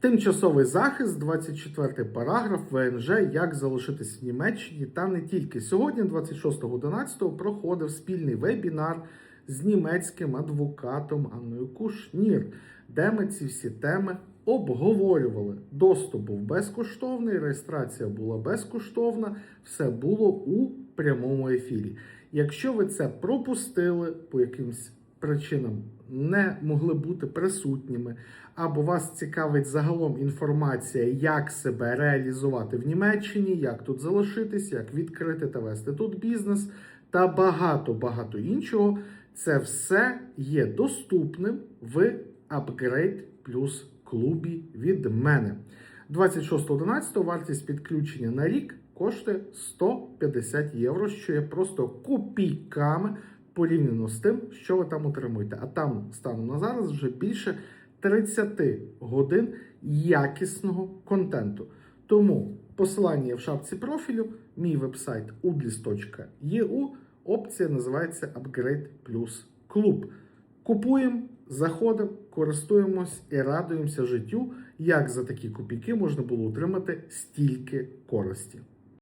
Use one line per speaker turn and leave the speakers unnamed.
Тимчасовий захист, 24 параграф ВНЖ, як залишитись в Німеччині та не тільки. Сьогодні, 26.11, проходив спільний вебінар з німецьким адвокатом Анною Кушнір, де ми ці всі теми обговорювали. Доступ був безкоштовний, реєстрація була безкоштовна, все було у прямому ефірі. Якщо ви це пропустили по якимсь причинам, не могли бути присутніми, або вас цікавить загалом інформація, як себе реалізувати в Німеччині, як тут залишитись, як відкрити та вести тут бізнес та багато багато іншого, це все є доступним в Upgrade Plus клубі від мене. 26.11 вартість підключення на рік коштує 150 євро, що є просто копійками порівняно з тим, що ви там отримуєте. А там станом на зараз вже більше 30 годин якісного контенту. Тому посилання є в шапці профілю, мій вебсайт udlis.eu, опція називається Upgrade Plus Club. Купуємо, заходимо, користуємось і радуємося життю, як за такі копійки можна було отримати стільки користі.